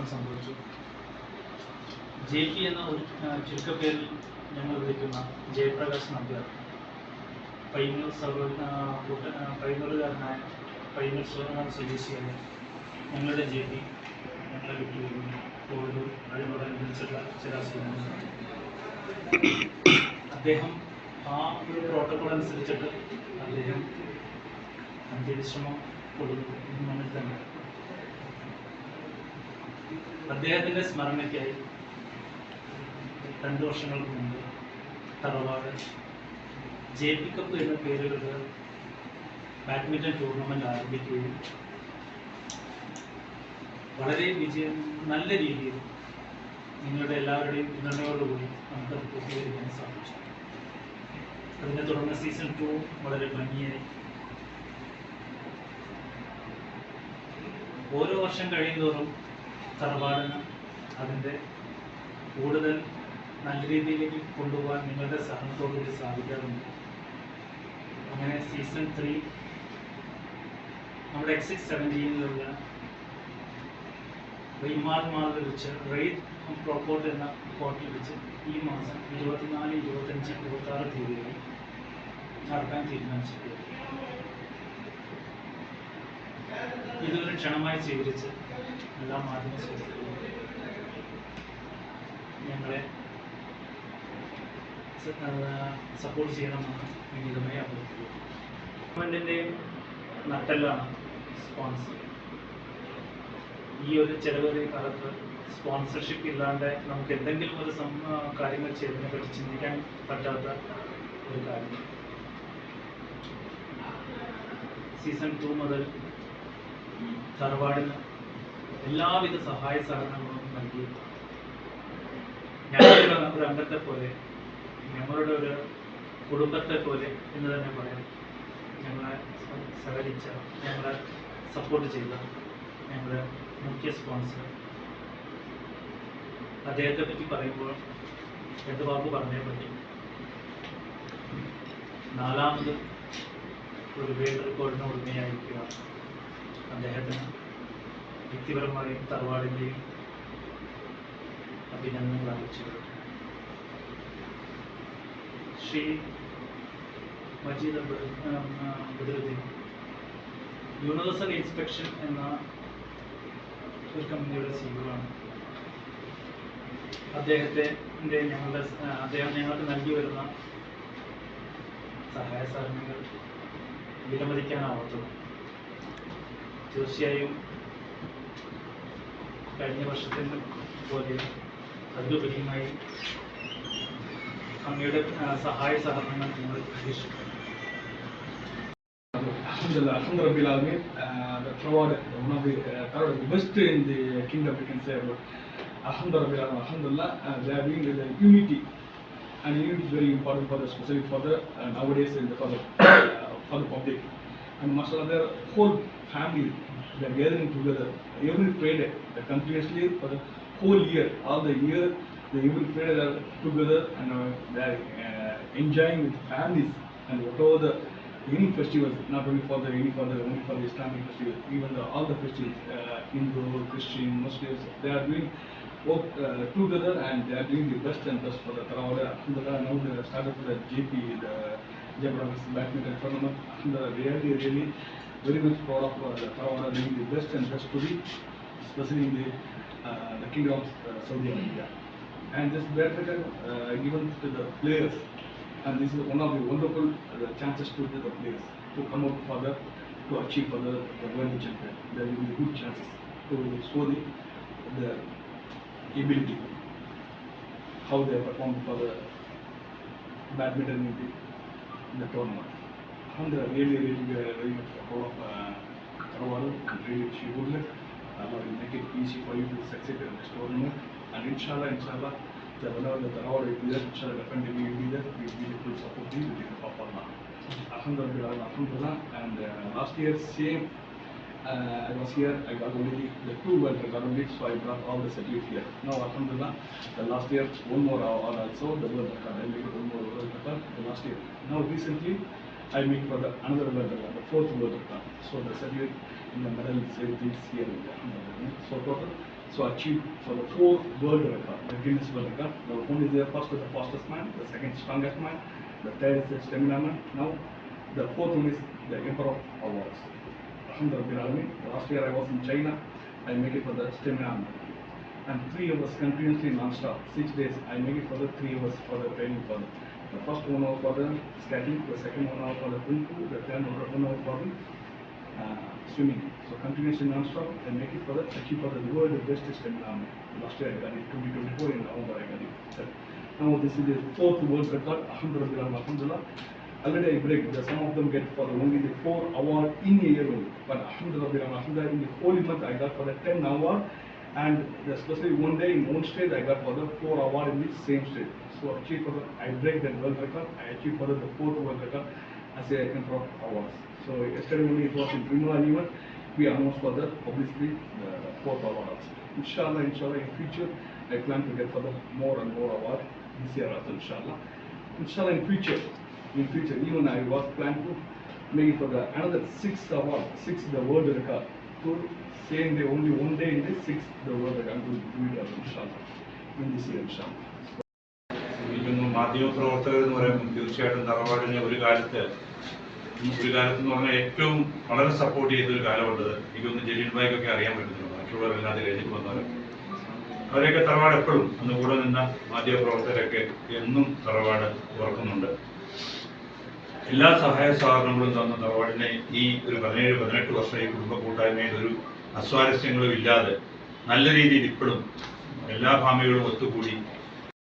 നഷ്ടം സംഭവിച്ചു J P എന്ന ഒരു ചുരുക്കപ്പേരിൽ ഞങ്ങൾ വിളിക്കുന്ന ജയപ്രകാശ് നമ്പ്യാർ. പൈനൂർ സർവ പൈനൂറുകാരനായ പൈനൂർ സ്വ- സ്വദേശിയായ ഞങ്ങളുടെ ജെ പി. ഞങ്ങളെ വിട്ടുപോകുന്നു അതിനോടനുബന്ധിച്ചുള്ള ചില അസുഖങ്ങൾ അദ്ദേഹം ആ ഒരു പ്രോട്ടോകോൾ അനുസരിച്ചിട്ട് അദ്ദേഹം അന്ത്യവിശ്രമം കൊടുക്കുന്നു എന്ന് തന്നെ അദ്ദേഹത്തിന്റെ സ്മരണയ്ക്കായി രണ്ടു വർഷങ്ങൾക്ക് മുമ്പ് തറവാട് ജെ പി കപ്പ് എന്ന പേരിലുള്ള ബാഡ്മിന്റൺ ടൂർണമെന്റ് ആരംഭിക്കുകയും വളരെ വിജയം നല്ല രീതിയിൽ നിങ്ങളുടെ എല്ലാവരുടെയും പിന്തുണയോടുകൂടി നമുക്കത് പൂർത്തീകരിക്കാൻ സാധിച്ചു. അതിനെ തുടർന്ന് സീസൺ ടു വളരെ ഭംഗിയായി. ഓരോ വർഷം കഴിയുന്തോറും തറവാടിന് അതിന്റെ കൂടുതൽ നല്ല രീതിയിലേക്ക് കൊണ്ടുപോകാൻ നിങ്ങളുടെ സഹനത്തോടുകൂടി സാധിക്കാറുണ്ട്. അങ്ങനെ സീസൺ ത്രീ നമ്മുടെ എക്സിക്സ് സെവന്റീനിലുള്ള മാളിൽ വെച്ച് റെയ്ഡ് പ്രോപ്പോർട്ട് എന്ന ഹോട്ടലിൽ വെച്ച് ഈ മാസം ഇരുപത്തിനാല് ഇരുപത്തഞ്ച് ഇരുപത്തി ആറ് തീയതികളിൽ നടത്താൻ തീരുമാനിച്ചിട്ടുണ്ട് ഇതൊരു ക്ഷണമായി സ്വീകരിച്ച് എല്ലാ മാധ്യമ സുഹൃത്തുക്കളും ഞങ്ങളെ സപ്പോർട്ട് ചെയ്യണമെന്ന് വിനീതമായി അഭ്യർത്ഥിക്കുന്നു. ഗവൺമെന്റിന്റെയും നട്ടെല്ലാണ് സ്പോൺസർ ഈ ഒരു ചെലവേറിയ കാലത്ത് സ്പോൺസർഷിപ്പ് ഇല്ലാണ്ട് നമുക്ക് എന്തെങ്കിലും ഒരു കാര്യങ്ങൾ ചെയ്തതിനെ പറ്റി ചിന്തിക്കാൻ പറ്റാത്ത ഒരു കാര്യം. സീസൺ ടു മുതൽ തറവാടിന് എല്ലാവിധ സഹായ സഹകരണങ്ങളും നൽകി. ഞങ്ങളുടെ ഒരു അംഗത്തെ പോലെ ഞങ്ങളുടെ ഒരു കുടുംബത്തെ പോലെ എന്ന് തന്നെ പറയാം. ഞങ്ങളെ സഹകരിച്ച ഞങ്ങളെ സപ്പോർട്ട് ചെയ്ത ഞങ്ങളുടെ മുഖ്യ സ്പോൺസർ അദ്ദേഹത്തെ പറ്റി പറയുമ്പോൾ രണ്ട് വാക്ക് പറഞ്ഞേ പറ്റി. നാലാമത് ഒരു വേൾഡ് റെക്കോർഡിന് ഉടമയായിരിക്കുക അദ്ദേഹത്തിന് വ്യക്തിപരമായും തറവാടിന്റെയും അഭിനന്ദനങ്ങൾ അറിയിച്ചു ശ്രീ മജീദ് ബദറുദ്ദീൻ യൂണിവേഴ്സൽ ഇൻസ്പെക്ഷൻ എന്ന ഒരു കമ്പനിയുടെ സിഇഒയാണ് അദ്ദേഹത്തെ ന്റെ ഞങ്ങളുടെ അദ്ദേഹം ഞങ്ങൾക്ക് നൽകി വരുന്ന സഹായ സഹകരണങ്ങൾ വിലമതിക്കാനാവാത്തത് തീർച്ചയായും കഴിഞ്ഞ വർഷത്തിന് പോലെ അതിലുപരിയുമായി അങ്ങയുടെ ആ, സഹായ സഹകരണങ്ങൾ ഞങ്ങൾ പ്രതീക്ഷിക്കുന്നു Alhamdulillah, Alhamdulillah Rabbil Alameen. Uh, the Trawad, one of the uh, Trawad, the best in the kingdom, we can say about Alhamdulillah Rabbil Alameen. Alhamdulillah, uh, they are doing the unity, and unity is very important for the, especially for the uh, nowadays in the for the uh, for the public. And mashallah, their whole family, they are gathering together every Friday, continuously for the whole year, all the year, the every Friday they are together and uh, they are uh, enjoying with families and whatever the any festivals, not only for the any for the only for the Islamic festival, even the, all the festivals, uh, Hindu, Christian, Muslims, they are doing work uh, together and they are doing the best and best for the. Alhamdulillah, now they started the JP, the Jabras badminton tournament. Alhamdulillah, really, really very much proud of uh, the Tarawada doing the best and best to be, especially in the, uh, the kingdom of uh, Saudi Arabia. And this badminton uh, given to the players and this is one of the wonderful uh, chances to the players to come out further to achieve further the world champion. There will be good chances to show the, the ability, how they perform for the badminton in the, in the tournament. Alhamdulillah, really, really, uh, very much proud of uh, and really wish you good luck. Allah will make it easy for you to succeed in this tournament. And inshallah, inshallah, the whenever will be there, inshallah, definitely we will be there. We will be able to support you with the help of Allah. Alhamdulillah, Alhamdulillah. And uh, last year, same, uh, I was here, I got only the two World Record only, so I brought all the certificates here. Now, Alhamdulillah, the last year, one more hour also, the World Record, I made one more World Record the last year. Now, recently, I made for the another World Record, the fourth World Record. So, the certificate in the medal is everything here. So, total so achieved for the fourth world record, the Guinness World Record. The one is the first is the fastest man, the second strongest man, the third is the stamina man. Now, the fourth one is the Emperor of Awards. Alhamdulillah, last year I was in China, I make it for the stamina. And three hours continuously non-stop, six days, I make it for the three hours for the training for the, the first one hour for the skating, the second one hour for the kung fu, the third one hour for the uh, swimming. So continuously non-stop and make it for the achieve for the world best stamina. Last year I got it 2024 in November I got it. Now this is the fourth world record. Alhamdulillah, Alhamdulillah. Already I break. The, some of them get for the only the four award in a year only. But Alhamdulillah, Alhamdulillah, in the holy month I got for the 10 award. And especially one day in one state I got for the four award in the same state. So achieve for the I break that world record. I achieved for the, the fourth world record as a emperor awards. So yesterday only it was in Primula event. We announced for the publicly the fourth award also. Inshallah, inshallah, in future I plan to get for the more and more award this year also. Inshallah, inshallah in future, in future even I was plan to it for the another six hour, six the word record. To same day only one day in the six the word record. I'm going to do it also. Inshallah, in this year. Inshallah. മാധ്യമ പ്രവർത്തകർ എന്ന് പറയുമ്പോൾ തീർച്ചയായിട്ടും തറവാടിനെ ഒരു കാലത്ത് ഒരു കാലത്ത് എന്ന് പറഞ്ഞാൽ ഏറ്റവും വളരെ സപ്പോർട്ട് ചെയ്ത ഒരു കാലമുണ്ട് എനിക്കൊന്ന് ജലീൽ ഭായിക്കൊക്കെ അറിയാൻ പറ്റുന്നുണ്ട് മറ്റുള്ളവരെല്ലാതെ കഴിഞ്ഞിട്ട് വന്നവർ അവരെയൊക്കെ തറവാട് എപ്പോഴും അന്ന് കൂടെ നിന്ന മാധ്യമപ്രവർത്തകരൊക്കെ എന്നും തറവാട് ഓർക്കുന്നുണ്ട് എല്ലാ സഹായ സഹകരണങ്ങളും തന്ന തറവാടിനെ ഈ ഒരു പതിനേഴ് പതിനെട്ട് വർഷം ഈ കുടുംബ കൂട്ടായ്മയിൽ ഒരു അസ്വാരസ്യങ്ങളും ഇല്ലാതെ നല്ല രീതിയിൽ ഇപ്പോഴും എല്ലാ ഭാമികളും ഒത്തുകൂടി